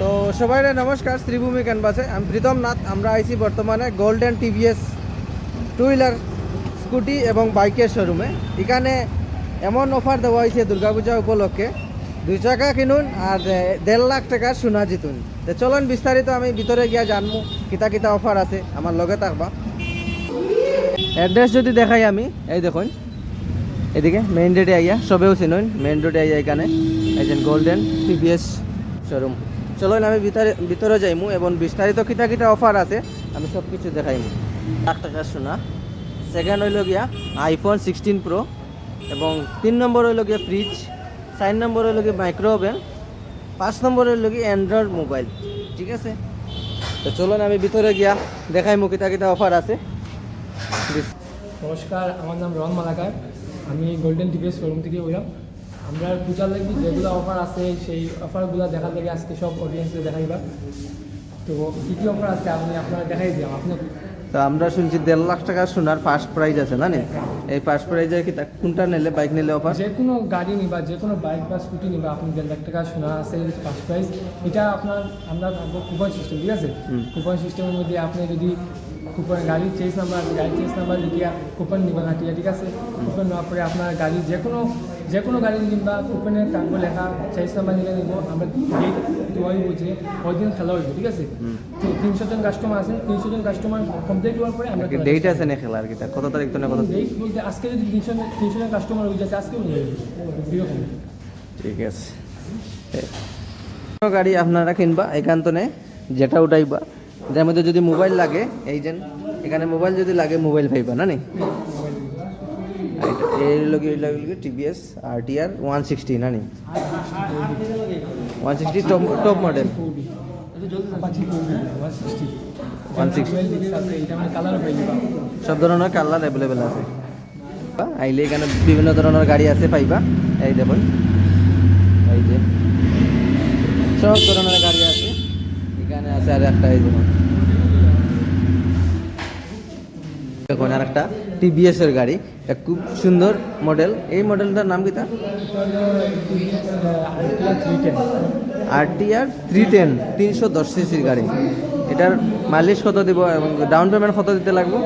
তো সবাই নমস্কার, শ্রীভূমি ক্যানভাসে। আমি প্রীতম নাথ, আমরা আইছি বর্তমানে golden TVS two wheeler Scooty এবং বাইকের শোরুমে এখানে এমন অফার দেওয়া হয়েছে দুর্গাপূজা উপলক্ষে। দুই চাকা কিনুন আর দেড় লাখ টাকা সোনা জিতুন। তো চলুন, বিস্তারিত আমি ভিতরে গিয়া জানব, কিতা কিতা অফার আছে, আমার লগে থাকবা। অ্যাড্রেস যদি দেখাই আমি, এই দেখুন। এদিকে মেইন রোডে আইয়া, সবেও চিনুন মেইন রোডে আইয়া এখানে যে গোল্ডেন টিভিএস শোরুম চলুন, আমি ভিতরে ভিতরে যাইমু এবং বিস্তারিত কিতা কিতা অফার আছে, আমি সব কিছু দেখাইমু। লাখ টাকা সোনা। সেকেন্ড হইল গিয়া আইফোন সিক্সটিন প্রো এবং তিন নম্বর হইল গিয়া ফ্রিজ চার নম্বর হইল গিয়া মাইক্রো ওভেন পাঁচ নম্বর হইল গিয়া অ্যান্ড্রয়েড মোবাইল ঠিক আছে? তো চলুন আমি ভিতরে গিয়া দেখাই কিতা কিতা অফার আছে। নমস্কার, আমার নাম রং মালাকার। আমি গোল্ডেন টিভিএস শোরুম থেকে বললাম, আমরা পূজার লাগি যেগুলো অফার আছে, সেই অফারগুলো দেখার লাগে আজকে সব অডিয়েন্সকে দেখাইবা। তো কী কী অফার আছে আপনি আপনারা দেখাই দিলাম। আপনি তো আমরা শুনছি দেড় লাখ টাকা সোনার ফার্স্ট প্রাইজ আছে না এই ফার্স্ট প্রাইজের কি কোনটা নিলে বাইক নিলে অফার যে কোনো গাড়ি নিবা যে কোনো বাইক বা স্কুটি নিবা আপনি দেড় লাখ টাকা শোনা আছে ফার্স্ট প্রাইজ এটা আপনার আমরা থাকব কুপন সিস্টেম ঠিক আছে? কুপন সিস্টেমের মধ্যে আপনি যদি কুপন গাড়ির চেস নাম্বার গাড়ির চেস নাম্বার লিখিয়া কুপন নিবেন ঠিক আছে? কুপন নেওয়ার পরে আপনার গাড়ি যে কোনো যে কোনো গাড়ি কিনবা কুপনে থাকব লেখা চেস নাম্বার নিলে নিব আমরা ডেট দেওয়াই বুঝে ওই দিন খেলা হইব ঠিক আছে। তো তিনশো জন কাস্টমার আছে তিনশো জন কাস্টমার কমপ্লিট হওয়ার পরে আমরা ডেট আছে না খেলার কি? কত তারিখ তো না কত ডেট বলতে আজকে যদি তিনশো তিনশো জন কাস্টমার হয়ে যাচ্ছে আজকেও নিয়ে এরকম ঠিক আছে। গাড়ি আপনারা কিনবা এখান তো নেই যেটা উঠাইবা। যার মধ্যে যদি মোবাইল লাগে এই যে এখানে মোবাইল যদি লাগে মোবাইল পাইবা না নি আর এটা- এই লগে এই লগে TVS R T R one sixty না নি one sixty top top model সব ধরনের কালার অ্যাভেলেবেল আছে। আইলে এখানে বিভিন্ন ধরনের গাড়ি আছে পাইবা। এই দেখুন। এই যে। সব ধরনের গাড়ি আছে। এখানে আছে আর একটা এই দেখুন দেখুন আর একটা টিভিএস এর গাড়ি। এটা খুব সুন্দর মডেল। এই মডেলটার নাম কি তা আর টি আর থ্রি টেন তিনশো দশ সিসির গাড়ি। এটার মাইলেজ কত দিব এবং ডাউন পেমেন্ট কত দিতে লাগবে?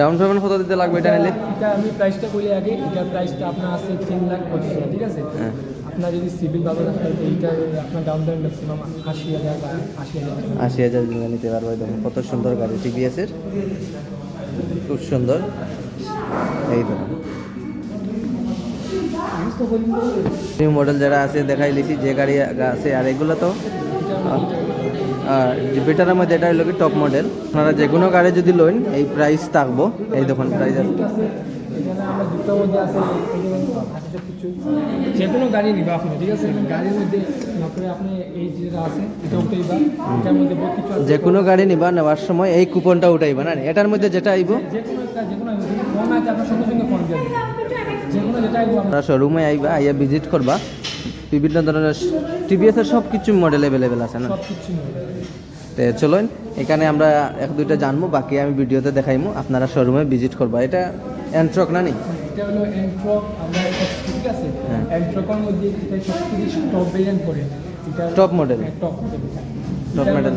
ডাউন পেমেন্ট কত দিতে লাগবে এটা নিলে? এটা আমি প্রাইসটা বলি আগে। এটার প্রাইসটা আপনার আছে তিন লাখ পঁচিশ ঠিক আছে? হ্যাঁ। আপনার যদি সিভিল এইটা আপনার ডাউন পেমেন্ট ম্যাক্সিমাম আশি হাজার বা আশি হাজার আশি হাজার নিতে পারব দেখুন, কত সুন্দর গাড়ি টিভিএস এর। খুব সুন্দর। এই দেখুন। নিউ মডেল যারা আছে, দেখাই লিছি যে গাড়ি আছে, আর এগুলো তো বেটারের মধ্যে এটা হলো কি টপ মডেল আপনারা যে কোনো গাড়ি যদি লোন এই প্রাইস থাকব। এই দেখুন প্রাইস আছে। এখানে আমরা দুটোর মধ্যে আছে যে আছে সব কিছু। যে কোনো গাড়ি নিবা আপনি ঠিক আছে? গাড়ির মধ্যে তারপরে আপনি এই যেটা আছে এটা উঠেইবা এটার মধ্যে বহুত কিছু আছে। যে কোনো গাড়ি নিবা নেওয়ার সময় এই কুপনটা উঠাইবা না? এটার মধ্যে যেটা আইব? যে কোনো একটা যে কোনো ফোন আছে আপনার সঙ্গে সঙ্গে ফোন দিয়ে যে কোনো যেটা আইবো আপনারা শোরুমে আইবা আইয়া ভিজিট করবা। বিভিন্ন ধরনের টিভিএস এর সব কিছু মডেল অ্যাভেলেবেল আছে না? সব কিছু তো চলুন এখানে আমরা এক দুইটা জানব বাকি আমি ভিডিওতে দেখাইমু আপনারা শোরুমে ভিজিট করবা। এটা অ্যান্ট্রক না নি এটা হলো এন্ট্রক আমরা ঠিক আছে? হ্যাঁ। এন্ট্রকের মধ্যে এটা সবকিছু টপ ভেরিয়েন্ট করে। এটা? Top model Top top model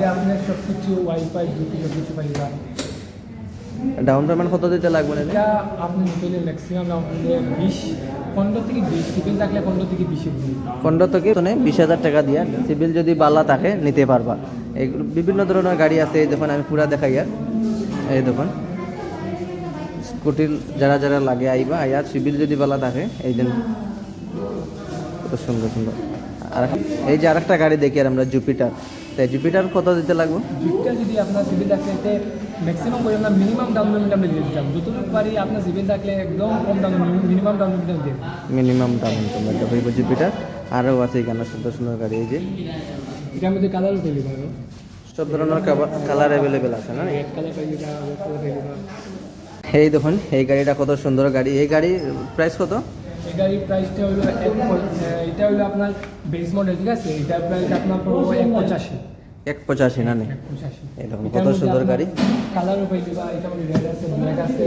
সবকিছু ওয়াইফাই ব্লুটুথ পাইবা ডাউন পেমেন্ট কত দিতে লাগবে না এটা আপনি নিতে ম্যাক্সিমাম আপনাদের বিশ। পনেরো থেকে বিশ সিভিল থাকলে পনেরো থেকে বিশ পনেরো থেকে তো বিশ হাজার টাকা দিয়া। সিভিল যদি বালা থাকে নিতে পারবা। এইগুলো বিভিন্ন ধরনের গাড়ি আছে এই দেখুন আমি পুরা দেখাই আর। এই দেখুন। স্কুটির যারা যারা লাগে আইবা আইয়া সিভিল যদি বালা থাকে এই দিন কত সুন্দর সুন্দর। আর এই যে আরেকটা গাড়ি দেখি আর আমরা জুপিটার তাই জুপিটার কত দিতে লাগবে? যুগটা যদি আপনার সিভিল এতে ম্যাক্সিমাম করে আমরা মিনিমাম ডাউন পেমেন্ট আমরা দিয়ে দিতাম। যতটুকু পারি আপনার সিভিল থাকলে একদম কম দাম মিনিমাম ডাউন পেমেন্ট দিয়ে মিনিমাম তোমরা এটা হইব জুপিটার আরও আছে এখানে সুন্দর সুন্দর গাড়ি এই যে। এটার মধ্যে কালারও পেয়ে যাবে সব ধরনের কালার অ্যাভেলেবেল আছে না? রেড কালার এই দেখুন, এই গাড়িটা কত সুন্দর গাড়ি। এই গাড়ির প্রাইস কত? এই গাড়ির প্রাইসটা হলো এটা হলো আপনার বেস মডেল ঠিক আছে? এটার প্রাইস আপনার পড়ব পঁচাশি। এক পঁচাশি না দেখুন কত সুন্দর গাড়ি। কালারও পাই দিবা এটা রেড আছে ব্ল্যাক আছে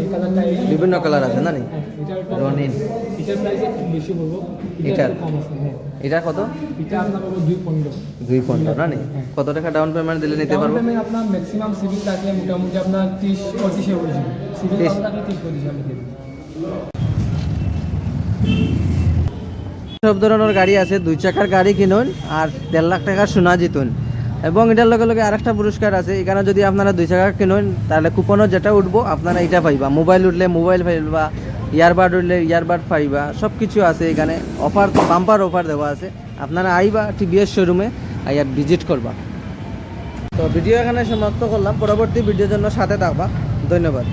এই কালারটা বিভিন্ন colour আছে না নি? এটার এটার প্রাইস একটু বেশি পড়ব এটার? কম আছে হ্যাঁ। এটা কত? এটা আপনার পাবো দুই পনেরো। দুই পনেরো না নি? কত টাকা ডাউন পেমেন্ট দিলে নিতে পারব? পেমেন্ট আপনার ম্যাক্সিমাম সিভিল থাকলে মোটামুটি আপনার ত্রিশ পঁচিশে হয়ে সিভিল থাকলে ত্রিশ পঁচিশে আমি সব ধরনের গাড়ি আছে দুই চাকার গাড়ি কিনুন আর দেড় লাখ টাকার সোনা জিতুন। এবং এটার লগে লগে আরেকটা পুরস্কার আছে, এখানে যদি আপনারা দুই চাকা কিনেন, তাহলে কুপনও যেটা উঠবো, আপনারা এটা পাইবা। মোবাইল উঠলে মোবাইল পাইবা, ইয়ারবাড উঠলে ইয়ারবাড পাইবা সব কিছু আছে এখানে। অফার পাম্পার অফার দেওয়া আছে। আপনারা আইবা টিভিএস শোরুমে আইয়ার ভিজিট করবা। তো ভিডিও এখানে সমাপ্ত করলাম। পরবর্তী ভিডিওর জন্য সাথে থাকবা। ধন্যবাদ।